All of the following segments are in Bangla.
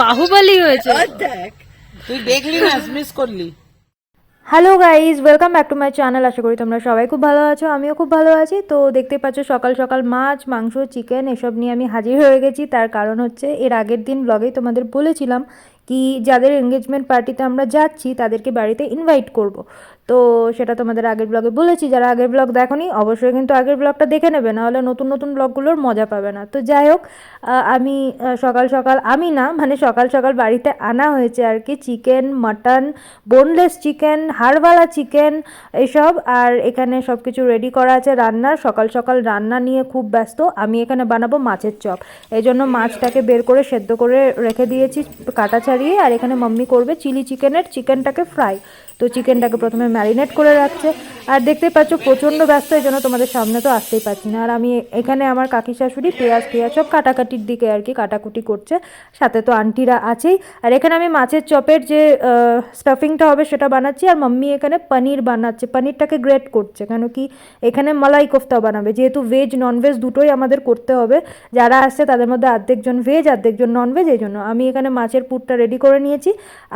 বাহুবলী হয়েছে। তুই দেখলি না মিস করলি। Hello guys welcome back to my channel আশা করি তোমরা সবাই খুব ভালো আছো আমিও খুব ভালো আছি। তো দেখতে পাচ্ছ সকাল সকাল মাছ মাংস চিকেন এসব নিয়ে আমি হাজির হয়ে গেছি। তার কারণ হচ্ছে এর আগের দিন ব্লগেই তোমাদের বলেছিলাম কি যাদের এঙ্গেজমেন্ট পার্টিতে আমরা যাচ্ছি তাদেরকে বাড়িতে ইনভাইট করব। তো সেটা তোমাদের আগের ব্লগে বলেছি, যারা আগের ব্লগ দেখোনি অবশ্যই কিন্তু আগের ব্লগটা দেখে নেবে, নাহলে নতুন নতুন ব্লগগুলোর মজা পাবে না। তো যাই হোক আমি সকাল সকাল, আমি না মানে সকাল সকাল বাড়িতে আনা হয়েছে আর কি চিকেন মাটন বোনলেস চিকেন হাড়ওয়ালা চিকেন এসব, আর এখানে সব কিছু রেডি করা আছে রান্নার সকাল সকাল রান্না নিয়ে খুব ব্যস্ত, আমি এখানে বানাবো মাছের চপ। এই জন্য মাছটাকে বের করে সেদ্ধ করে রেখে দিয়েছি কাটা ছাড়িয়ে, আর এখানে মাম্মি করবে চিলি চিকেনের চিকেনটাকে ফ্রাই তো চিকেনটাকে প্রথমে ম্যারিনেট করে রাখছে। আর দেখতে পাচ্ছ, প্রচণ্ড ব্যস্ত এই জন্য তোমাদের সামনে তো আসতেই পারছি না। আর আমি এখানে আমার কাকি শাশুড়ি পেঁয়াজ টেয়াজ সব কাটাকাটির দিকে আর কি কাটাকুটি করছে। সাথে তো আন্টিরা আছেই। আর এখানে আমি মাছের চপের যে স্টাফিংটা হবে সেটা বানাচ্ছি। আর মাম্মি এখানে পনির বানাচ্ছে। পনিরটাকে গ্রেট করছে। কেন কি এখানে মালাই কোফতাও বানাবে। যেহেতু ভেজ ননভেজ দুটোই আমাদের করতে হবে। যারা আসছে তাদের মধ্যে অর্ধেকজন ভেজ অর্ধেকজন ননভেজ এই জন্য আমি এখানে মাছের পুরটা রেডি করে নিয়েছি।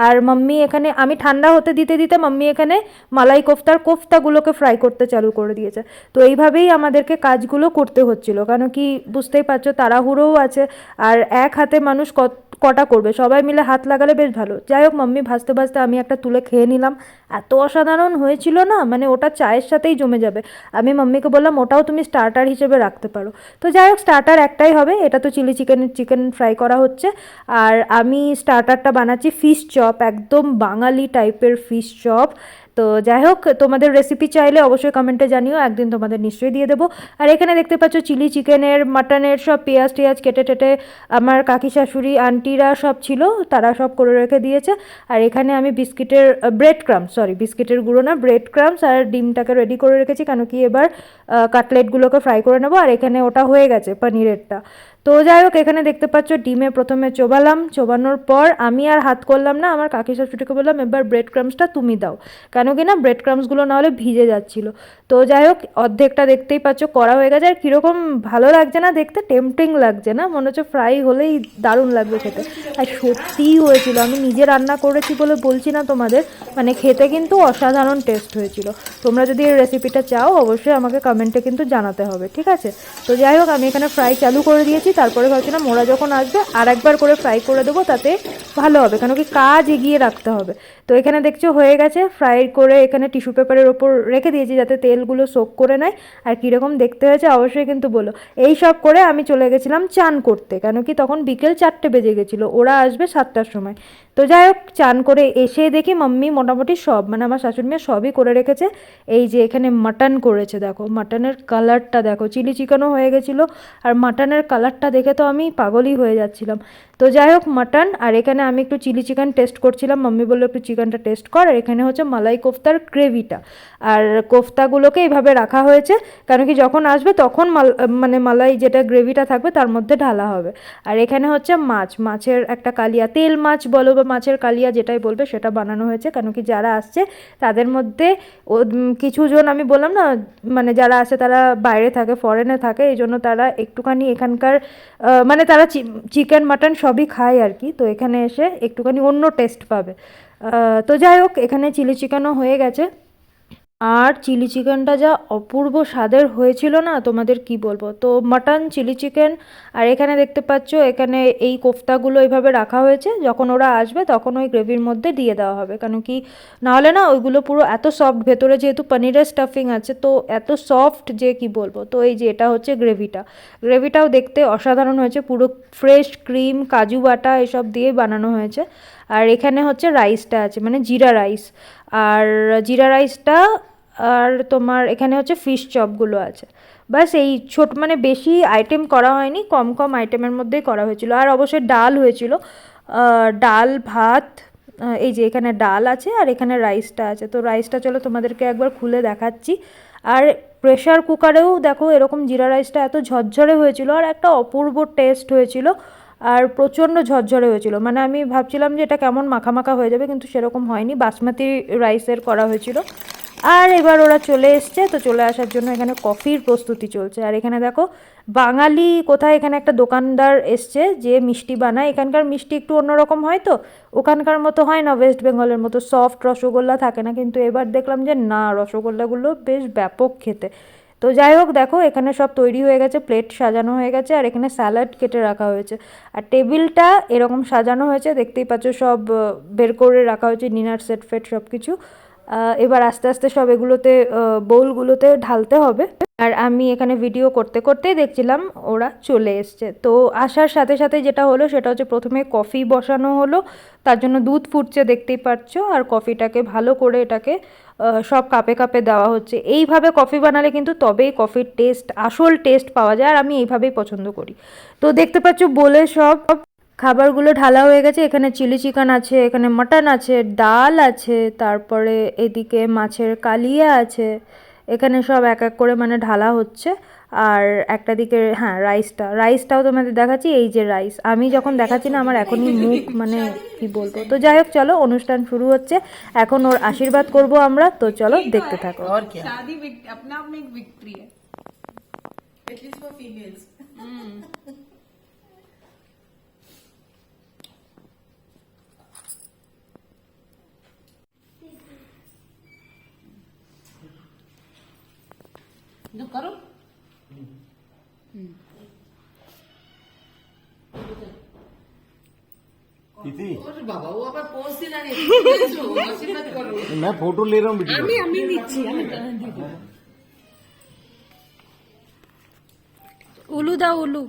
আর মাম্মি এখানে, আমি ঠান্ডা হতে দিতে দিতে মাম্মি এখানে মালাই কোফতার, কোফতাগুলোকে ফ্রাই করতে চালু করে দিয়েছে। তো এইভাবেই আমাদেরকে কাজগুলো করতে হচ্ছিল। কেন কি বুঝতেই পারছ, তাড়াহুড়োও আছে। আর এক হাতে মানুষ কত কটা করবে? সবাই মিলে হাত লাগালে বেশ ভালো। যাই হোক, মাম্মি, ভাজতে ভাজতে আমি একটা তুলে খেয়ে নিলাম। এত অসাধারণ হয়েছিল না? মানে ওটা চায়ের সাথেই জমে যাবে। আমি মাম্মিকে বললাম, ওটাও তুমি স্টার্টার হিসেবে রাখতে পারো। তো যাই হোক স্টার্টার একটাই হবে। এটা তো চিলি চিকেনের চিকেন ফ্রাই করা হচ্ছে। আর আমি স্টার্টারটা বানাচ্ছি ফিশ চপ একদম বাঙালি টাইপের ফিশ চপ তো যাই হোক, তোমাদের রেসিপি চাইলে অবশ্যই কমেন্টে জানিও, একদিন তোমাদের নিশ্চয়ই দিয়ে দেবো। আর এখানে দেখতে পাচ্ছ চিলি চিকেনের মাটনের সব পেঁয়াজ টেয়াজ কেটে টেটে আমার কাকি শাশুড়ি আন্টিরা সব ছিল, তারা সব করে রেখে দিয়েছে। আর এখানে আমি বিস্কিটের ব্রেড ক্রামস সরি বিস্কিটের গুঁড়ো না ব্রেড ক্রামস আর ডিমটাকে রেডি করে রেখেছি, কেন কি এবার কাটলেটগুলোকে ফ্রাই করে নেব। আর এখানে ওটা হয়ে গেছে, পনিরেরটা। তো যাই হোক এখানে দেখতে পাচ্ছ ডিমে প্রথমে চোবালাম। চোবানোর পর আমি আর হাত করলাম না, আমার কাকি শাশুড়িকে বললাম, এবার ব্রেড ক্রামসটা তুমি দাও। কেন কি না ব্রেড ক্রামসগুলো না হলে ভিজে যাচ্ছিল। তো যাই হোক অর্ধেকটা দেখতেই পাচ্ছ করা হয়ে গেছে, আর কীরকম ভালো লাগছে না দেখতে টেম্পটিং লাগছে না, মনে হচ্ছে ফ্রাই হলেই দারুণ লাগবে খেতে। আর সত্যিই হয়েছিল, আমি নিজে রান্না করেছি বলে বলছি না তোমাদের মানে খেতে কিন্তু অসাধারণ টেস্ট হয়েছিল। তোমরা যদি এই রেসিপিটা চাও, অবশ্যই আমাকে কমেন্টে কিন্তু জানাতে হবে, ঠিক আছে? তো যাই হোক আমি এখানে ফ্রাই চালু করে দিয়েছি তারপরে ভাবছিলাম ওরা যখন আসবে আর একবার করে ফ্রাই করে দেবো, তাতে ভালো হবে। কেন কি কাজ এগিয়ে রাখতে হবে। তো এখানে দেখছ হয়ে গেছে ফ্রাই করে এখানে টিস্যু পেপারের ওপর রেখে দিয়েছি যাতে তেলগুলো সোক করে নেয়। আর কীরকম দেখতে হয়েছে অবশ্যই কিন্তু বলো। এই সব করে আমি চলে গেছিলাম চান করতে। কেন কি তখন বিকেল চারটে বেজে গেছিল, ওরা আসবে সাতটার সময়। তো যাই হোক, চান করে এসে দেখি মাম্মি মোটামুটি সব মানে আমার শাশুড়ি মেয়ে সবই করে রেখেছে। এই যে এখানে মাটন করেছে, দেখো। মাটনের কালারটা দেখো। চিলি চিকেনও হয়ে গেছিল, আর মাটনের কালারটা দেখে তো আমি পাগলই হয়ে যাচ্ছিলাম। তো যাই হোক মাটন আর এখানে আমি একটু চিলি চিকেন টেস্ট করছিলাম। মাম্মি বলল একটু চিকেনটা টেস্ট কর। আর এখানে হচ্ছে মালাই কোফতার গ্রেভিটা আর কোফতাগুলোকে এইভাবে রাখা হয়েছে কারণ কি যখন আসবে তখন মাল মানে মালাই যেটা গ্রেভিটা থাকবে তার মধ্যে ঢালা হবে। আর এখানে হচ্ছে মাছ মাছের একটা কালিয়া তেল মাছ বলো বা মাছের কালিয়া যেটাই বলবে সেটা বানানো হয়েছে। কেন কি যারা আসছে তাদের মধ্যে ও উম, কিছুজন আমি বললাম না মানে যারা আসে তারা বাইরে থাকে ফরেনে থাকে এই জন্য তারা একটুখানি এখানকার মানে তারা চিকেন মাটন সবই খায় আর কি। তো এখানে এসে একটুখানি অন্য টেস্ট পাবে। তো যাই হোক, এখানে চিলি চিকেনও হয়ে গেছে। আর চিলি চিকেনটা যা অপূর্ব স্বাদের হয়েছিল না, তোমাদের কি বলব? তো মাটন, চিলি চিকেন, আর এখানে দেখতে পাচ্ছ, এখানে এই কোফতাগুলো এইভাবে রাখা হয়েছে, যখন ওরা আসবে তখন ওই গ্রেভির মধ্যে দিয়ে দেওয়া হবে। কেন কি, নাহলে না ওইগুলো পুরো এত সফট ভেতরে যেহেতু পনিরের স্টাফিং আছে, তো এত সফট যে কি বলব? তো এই যে এটা হচ্ছে গ্রেভিটা। গ্রেভিটাও দেখতে অসাধারণ হয়েছে, পুরো ফ্রেশ ক্রিম কাজু বাটা এসব দিয়ে বানানো হয়েছে। আর এখানে হচ্ছে রাইসটা আছে মানে জিরা রাইস আর জিরা রাইসটা আর তোমার এখানে হচ্ছে ফিশ চপগুলো আছে। বাস এই ছোট মানে বেশি আইটেম করা হয়নি, কম কম আইটেমের মধ্যেই করা হয়েছিল। আর অবশ্যই ডাল হয়েছিল। ডাল, ভাত এই যে এখানে ডাল আছে আর এখানে রাইসটা আছে। তো রাইসটা চলো তোমাদেরকে একবার খুলে দেখাচ্ছি। আর প্রেশার কুকারেও দেখো এরকম জিরা রাইসটা এত ঝরঝরে হয়েছিল আর একটা অপূর্ব টেস্ট হয়েছিল। আর প্রচণ্ড ঝরঝরে হয়েছিল। মানে আমি ভাবছিলাম যে এটা কেমন মাখা মাখা হয়ে যাবে, কিন্তু সেরকম হয়নি। বাসমতি রাইসের করা হয়েছিল। আর এবার ওরা চলে এসছে, তো চলে আসার জন্য এখানে কফির প্রস্তুতি চলছে। আর এখানে দেখো, বাঙালি কোথায় এখানে একটা দোকানদার এসছে যে মিষ্টি বানায়। এখানকার মিষ্টি একটু অন্যরকম হয় তো? ওখানকার মতো হয় না, ওয়েস্ট বেঙ্গলের মতো। সফট রসগোল্লা থাকে না, কিন্তু এবার দেখলাম যে না, রসগোল্লাগুলো বেশ ব্যাপক খেতে। তো যাই হোক, দেখো, এখানে সব তৈরি হয়ে গেছে, প্লেট সাজানো হয়ে গেছে, আর এখানে স্যালাড কেটে রাখা হয়েছে। আর টেবিলটা এরকম সাজানো হয়েছে, দেখতেই পাচ্ছ, সব বের করে রাখা হয়েছে, ডিনার সেট ফেট সব কিছু এবার আস্তে আস্তে সব এগুলোতে বোলগুলোতে ঢালতে হবে। আর আমি এখানে ভিডিও করতে করতেই দেখছিলাম ওরা চলে এসছে। তো আসার সাথে সাথে যেটা হলো, সেটা হচ্ছে প্রথমে কফি বসানো হলো। তার জন্য দুধ ফুটছে, দেখতেই পাচ্ছ আর কফিটাকে ভালো করে এটাকে সব কাপে কাপে দেওয়া হচ্ছে। এইভাবে কফি বানালে কিন্তু তবেই কফির টেস্ট আসল টেস্ট পাওয়া যায়। আর আমি এইভাবেই পছন্দ করি। তো দেখতে পাচ্ছ, বলে সব খাবারগুলো ঢালা হয়ে গেছে। এখানে চিলি চিকেন আছে এখানে মাটন আছে ডাল আছে তারপরে এদিকে মাছের কালিয়া আছে। এখানে সব এক এক করে মানে ঢালা হচ্ছে। আর একটা দিকে হ্যাঁ রাইসটা। রাইসটাও তোমাদের দেখাচ্ছি এই যে রাইস। আমি যখন দেখাচ্ছি না আমার এখনই মুখ মানে কি বলব? তো যাই হোক চলো অনুষ্ঠান শুরু হচ্ছে। এখন ওর আশীর্বাদ করব আমরা। তো চলো দেখতে থাকো। তিথি ওরে বাবা ও আবার পোজ দিলা রে এসো, আশীর্বাদ করো मैं फोटो ले रहा हूँ वीडियो আমি আমি নিচ্ছি আমি দিয়ে দেবো। উলু দাও উলু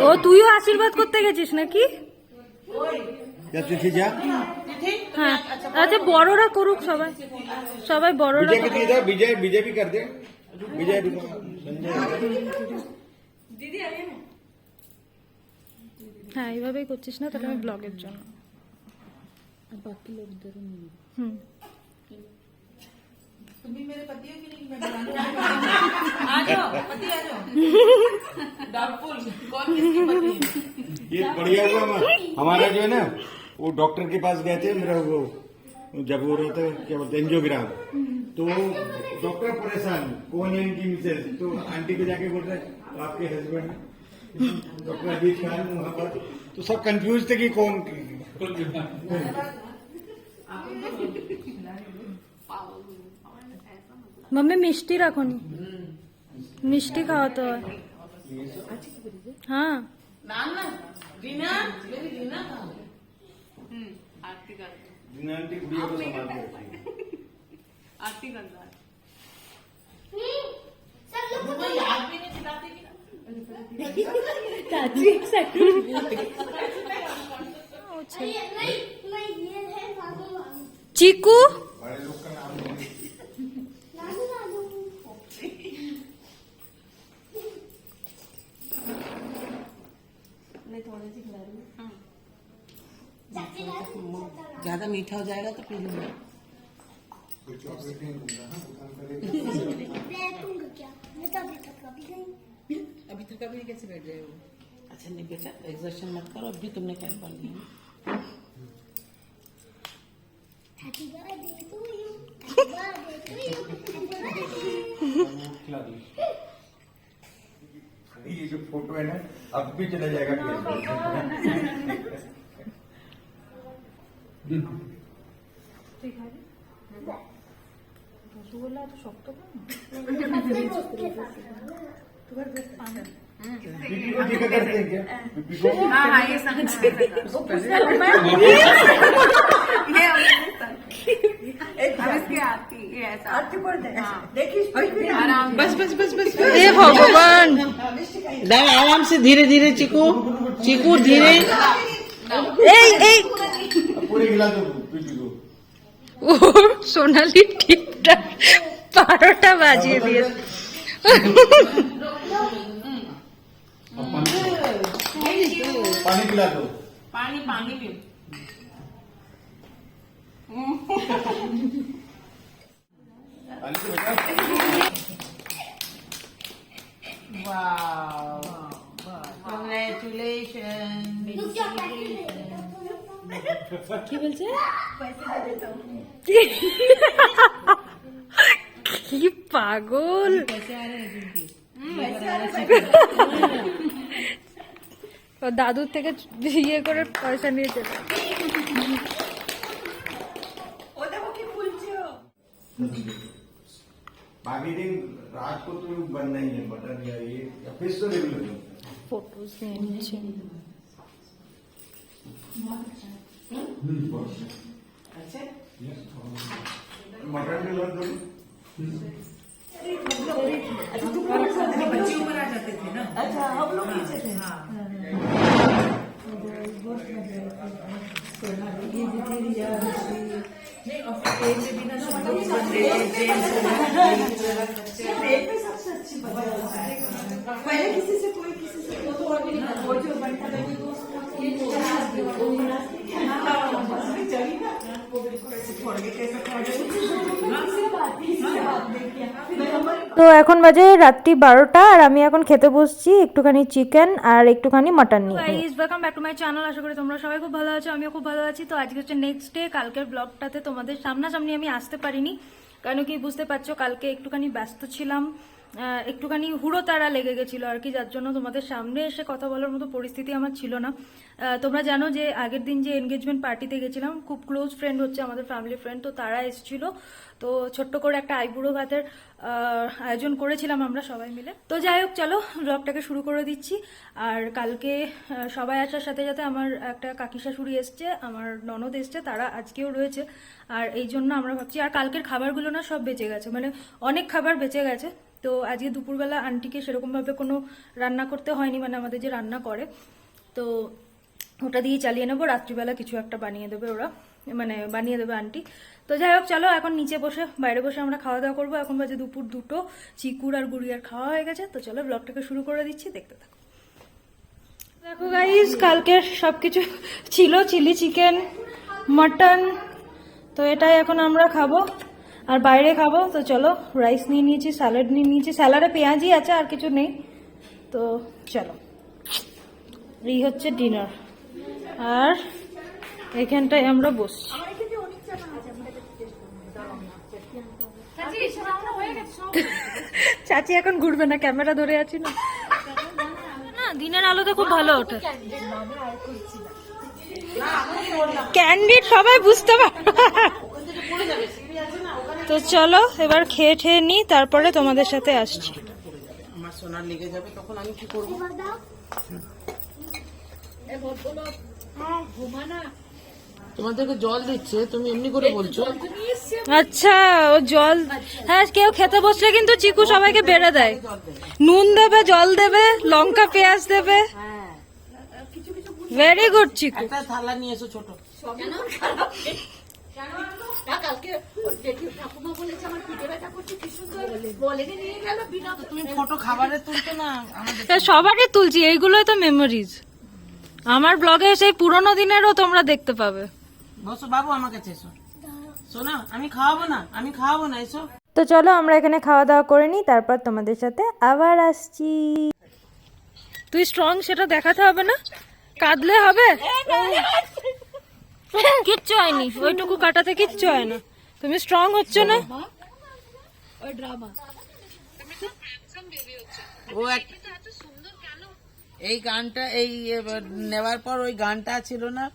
ও তুইও আশীর্বাদ করতে গেছিস নাকি क्या तिथि जा হ্যাঁ আচ্ছা বড়রা করুক সবাই সবাই বড়রা विजय के दिए था विजय विजय भी कर दे विजय भी संजय হ্যাঁ এইভাবেই করছিস না তাহলে আমি ব্লগের জন্য হুম तुम भी मेरे पति हो कि नहीं मैं बुलाने वाली हूँ। आ जाओ पति आ जाओ डाउटफुल कौन किसकी पति है ये बढ़िया हुआ हम- हमारा जो है ना वो डॉक्टर के पास गए थे मेरा वो जब वो रहते क्या बोलते एंजियोग्राम। तो डॉक्टर परेशान कौन है इनकी मिसेज तो आंटी को जाके बोल रहे आपके हस्बैंड डॉक्टर अजीत खान वहाँ पर। तो सब कंफ्यूज थे कि कौन मम्मी मिष्टी रखो नी। मिष्टी खाओ तो। हाँ। ना ना मेरी रीना खाओ हम्म, आरती करते आंटी गुड़िया को संभाल आरती कर रहा है। चीकू? बड़े लोग का नाम ज़्यादा मीठा हो जाएगा तो पी लूँगा अभी तक अभी कैसे बैठ रहे हो? अच्छा नहीं बेटा एग्जर्शन मत करो अभी तुमने क्या कर लिया. ये जो फ़ोटो है ना अब भी चला जाएगा बीपी को देखा करते हैं क्या बीपी को हाँ हाँ ये समझ ये बस बस बस बस এ ভগবান दादा आराम से धीरे धीरे चीकू चीकू धीरे এই এই पूरे खिला दो पीपी को ও সোনালি ঠিকঠাক বারোটা বাজিয়ে দিয়েছে अब पानी पानी पिला दो पानी पानी भी पानी तो बेटा Congratulations. रुक जाओ पैकेट ले लो। কি বলছে কি পাগল ও দাদুর থেকে ইয়ে করে পয়সা নিয়ে চলে बाकी दिन रात को तो बनना ही है बटर या ये या फिश तो सबसे अच्छी। पहले किसी से कोई এখন বাজে রাত্রি বারোটা আর আমি এখন খেতে বসছি একটুখানি চিকেন আর একটুখানি মাটন নিয়ে। Guys welcome back to my channel আশা করি তোমরা সবাই খুব ভালো আছো, আমিও খুব ভালো আছি। তো আজকে হচ্ছে নেক্সট ডে কালকের ব্লগটাতে তোমাদের সামনাসামনি আমি আসতে পারিনি। কেন কি বুঝতে পারছ, কালকে একটুখানি ব্যস্ত ছিলাম। একটুখানি হুড়ো তারা লেগে গেছিল আর কি, যার জন্য তোমাদের সামনে এসে কথা বলার মতো পরিস্থিতি আমার ছিল না। তোমরা জানো যে আগের দিন যে এনগেজমেন্ট পার্টিতে গেছিলাম, খুব ক্লোজ ফ্রেন্ড হচ্ছে আমাদের ফ্যামিলি ফ্রেন্ড তো তারা এসেছিল। তো ছোট্ট করে একটা আইবুড়ো ভাতের আয়োজন করেছিলাম আমরা সবাই মিলে। তো যাই হোক, চলো ব্লগটাকে শুরু করে দিচ্ছি। আর কালকে সবাই আসার সাথে সাথে আমার একটা কাকি শাশুড়ি এসছে, আমার ননদ এসছে, তারা আজকেও রয়েছে। আর এই জন্য আমরা ভাবছি, আর কালকের খাবারগুলো না সব বেঁচে গেছে মানে অনেক খাবার বেঁচে গেছে। তো আজকে দুপুরবেলা আন্টিকে সেরকমভাবে কোনো রান্না করতে হয়নি মানে আমাদের যে রান্না করে। তো ওটা দিয়ে চালিয়ে নেব, রাত্রিবেলা কিছু একটা বানিয়ে দেবে ওরা মানে বানিয়ে দেবে আন্টি। তো যাই হোক, চলো এখন নিচে বসে, বাইরে বসে আমরা খাওয়া দাওয়া করব। এখন বাজে দুপুর দুটো, চিকুর আর গুড়িয়ার খাওয়া হয়ে গেছে। তো চলো ব্লগটাকে শুরু করে দিচ্ছি, দেখতে থাকো। দেখো গাইস কালকের সবকিছু ছিল, চিলি চিকেন, মটন, তো এটাই এখন আমরা খাব। আর বাইরে খাব তো চলো রাইস নিয়ে নিয়েছি স্যালাড নিয়ে নিয়েছি। স্যালাডে পেঁয়াজই আছে আর কিছু নেই। তো চলো এই হচ্ছে ডিনার আর এখানটায় আমরা বসছি। চাচি এখন ঘুরবে না ক্যামেরা ধরে আছি না। না দিনের আলোতে খুব ভালো ওঠে। ক্যান্ডিড সবাই বুঝতে পারবে। তো চলো এবার খেয়ে ঠেয়ে নি তারপরে তোমাদের সাথে আসছি। আমার সোনা লেগে যাবে তখন আমি কি করব? তোমাদেরকে জল দিচ্ছে তুমি এমনি করে বলছো? আচ্ছা ও জল হ্যাঁ কেউ খেতে বসলে কিন্তু চিকু সবাইকে বেড়ে দেয়। নুন দেবে জল দেবে লঙ্কা পেঁয়াজ দেবে। Very good Chiku. একটা থালা নিয়ে এসো ছোট। তুমি ফটো খাবারে তুলতো না তা সবারই তুলছি এইগুলোই তো মেমোরিজ আমার ব্লগে সেই পুরোনো দিনেরও তোমরা দেখতে পাবে। বসো বাবু আমার কাছে এসো। শোনা আমি খাওয়াবো না আমি খাওয়াবো না এসো। তো চলো আমরা এখানে খাওয়া দাওয়া করে নিই তারপর তোমাদের সাথে আবার আসছি। তুই স্ট্রং সেটা দেখাতে হবে না? কাঁদলে হবে? কিচ্ছু হয়নি। ওইটুকু কাটাতে কিচ্ছু হয় না। তুমি স্ট্রং হচ্ছ না? ও এক এই গানটা এই নেওয়ার পর ওই গানটা ছিল না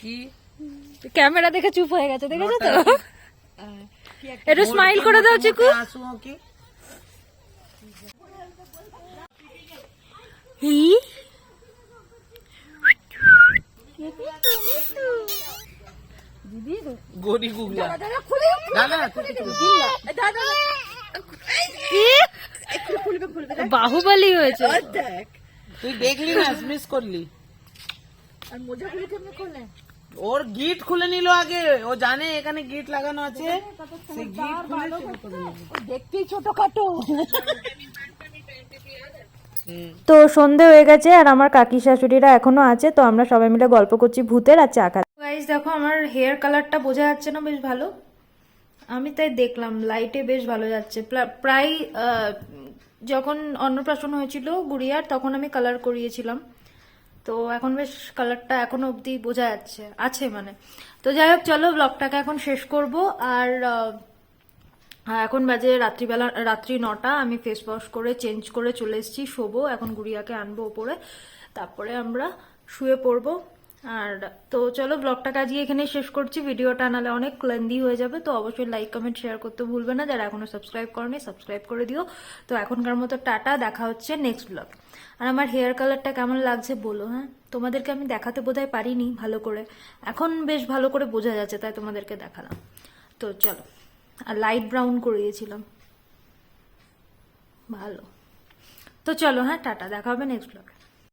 কি? ক্যামেরা দেখে চুপ হয়ে গেছে দেখেছ তো? একটু স্মাইল করে দাও চিকু। আসু কি? গড়ি গুগলা। বলিস না। বাহুবলী হয়েছে। তুই দেখলি না মিস করলি। ওর গিট খুলে নিল আগে। ও জানে এখানে গিট লাগানো আছে। নিল। তো সন্ধে হয়ে গেছে আর আমার কাকি শাশুড়িরা এখনও আছে তো আমরা সবাই মিলে গল্প করছি ভূতের আর চা গাইজ দেখো, আমার হেয়ার কালারটা বোঝা যাচ্ছে না বেশ ভালো। আমি তাই দেখলাম লাইটে বেশ ভালো যাচ্ছে। প্রা- প্রায় যখন অন্নপ্রাশন হয়েছিল গুড়িয়ার, তখন আমি কালার করিয়েছিলাম। তো এখন বেশ কালারটা এখনও অবধি বোঝা যাচ্ছে, আছে মানে। তো যাই হোক, চলো ব্লগটাকে এখন শেষ করব। আর এখন বাজে রাত্রিবেলা, রাত্রি নটা, আমি ফেস ওয়াশ করে চেঞ্জ করে চলে এসেছি, শোবো, এখন গুড়িয়াকে আনব ওপরে। তারপরে আমরা শুয়ে পড়ব। আর তো চলো ব্লগটাকে আজকে এখানে শেষ করছি। ভিডিওটা নালে অনেক লেন্দি হয়ে যাবে, তো অবশ্যই লাইক কমেন্ট শেয়ার করতে ভুলবে না। যারা এখনও সাবস্ক্রাইব করনি সাবস্ক্রাইব করে দিও। তো এখনকার মতো টাটা, দেখা হচ্ছে নেক্সট ব্লগ আর আমার হেয়ার কালারটা কেমন লাগছে বলো হ্যাঁ? তোমাদেরকে আমি দেখাতে বোধহয় পারিনি ভালো করে। এখন বেশ ভালো করে বোঝা যাচ্ছে, তাই তোমাদেরকে দেখালাম। তো চলো, আর লাইট ব্রাউন করিয়েছিলাম। ভালো। তো চলো হ্যাঁ টাটা, দেখা হবে নেক্সট ব্লগে